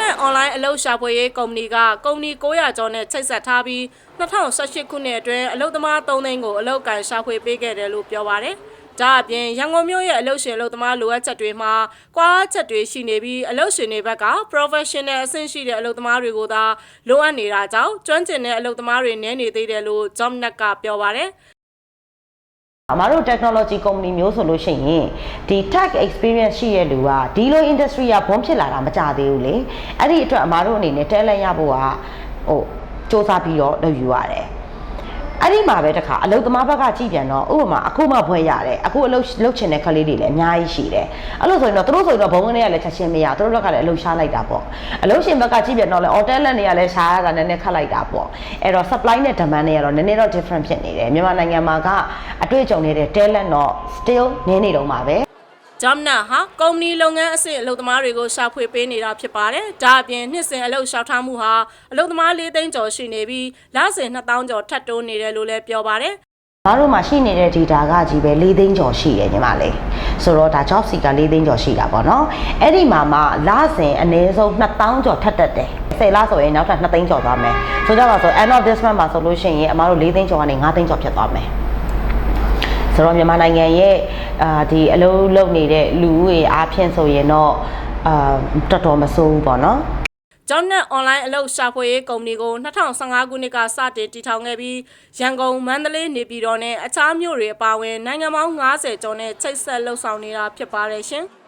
နဲ့ online အလုပ်ရှာဖွေရေးကုမ္ပဏီကကုမ္ပဏီ900ကျော်နဲ့ချိတ်ဆက်ထားပြီး2018ခုနှစ်အတွင်းအလုပ်သမား3သိန်းကိုအလုပ်ကန်ရှာဖွေပေးခဲ့တယ်လို့ပြောပါရယ်။ဒါအပြင်ရန်ကုန်မြို့ရဲ့အလုပ်ရှင်အလုပ်သမားလိုအပ်ချက်တွေမှာကွာချက်တွေရှိနေပြီးအလုပ်ရှင်တွေဘက်က professional အဆင့်ရှိတဲ့အလုပ်သမားတွေကိုသာလိုအပ်နေတာကြောင့်ကျွမ်းကျင်တဲ့အလုပ်သမားတွေနည်းနေသေးတယ်လို့ Jobnet ကပြောပါရယ်။ အမတို့ technology company မျိုးဆိုလို့ရှိရင်ဒီ tech experience ရှိရလူကဒီလို industry ကဘွန်းဖြစ်လာတာမကြသေးဘူးလေအဲ့ဒီအတွက်အမတို့အနေနဲ့ talent ရဖို့ကဟိုစ조사ပြီးတော့လုပ်ယူရတယ် အဲ့ဒီမှာပဲတခါအလုပ်သမားဘက်ကကြည့်ပြန်တော့ဥပမာအခုမှဘွဲရတယ်အခုအလုပ်လုပ်ချင်တဲ့ကလေးတွေလည်းအများကြီးရှိတယ်အဲ့လိုဆိုရင်တော့သူတို့ဆိုရင်တော့ဘုံကနေကလည်းချက်ချင်းမရသူတို့ဘက်ကလည်းအလုပ်ရှားလိုက်တာပေါ့အလုပ်ရှင်ဘက်ကကြည့်ပြန်တော့လည်း hotel တွေကလည်းရှားရတာနည်းနည်းခက်လိုက်တာပေါ့အဲ့တော့ supply နဲ့ demand တွေကတော့နည်းနည်းတော့ different ဖြစ်နေတယ်မြန်မာနိုင်ငံမှာကအတွေ့အကြုံနေတဲ့ talent တော့ still နည်းနေတော့မှာပဲ ဂျမ်နာဟာကုမ္ပဏီလုပ်ငန်းအဆင့်အလုပ်သမားတွေကိုရှာဖွေပေးနေတာဖြစ်ပါတယ်။ဒါအပြင်နှစ်စဉ်အလုပ်လျှောက်ထားမှုဟာအလုပ်သမား၄သိန်းကျော်ရှိနေပြီးလစဉ်2000ကျော်ထပ်တိုးနေတယ်လို့လည်းပြောပါတယ်။ငါတို့မှာရှိနေတဲ့ data ကကြီးပဲ၄သိန်းကျော်ရှိတယ်ညီမလေး။ဆိုတော့ဒါ job seeker ၄သိန်းကျော်ရှိတာပေါ့နော်။အဲ့ဒီမှာမှလစဉ်အနည်းဆုံး2000ကျော်ထပ်တက်တယ်။10လဆိုရင်နောက်ထပ်2သိန်းကျော်သွားမယ်။ဆိုကြပါဆို end of this month မှာဆိုလို့ရှိရင်အမတို့၄သိန်းကျော်ကနေ5သိန်းကျော်ဖြစ်သွားမယ်။ ဆိုတော့မြန်မာနိုင်ငံရဲ့အာဒီအလုံးလုံးနေတဲ့လူဦးရေအားဖြင့်ဆိုရင်တော့အာတော်တော်မဆိုးဘူးပေါ့နော်။။ Jobnet online အလုပ်ရှာဖွေရေးကုမ္ပဏီကို2015ခုနှစ်ကစတင်တည်ထောင်ခဲ့ပြီးရန်ကုန်၊မန္တလေး၊နေပြည်တော်နဲ့အခြားမြို့တွေအပါအဝင်နိုင်ငံပေါင်း90ကျော်နဲ့ချိတ်ဆက်လှုပ်ဆောင်နေတာဖြစ်ပါတယ်ရှင်။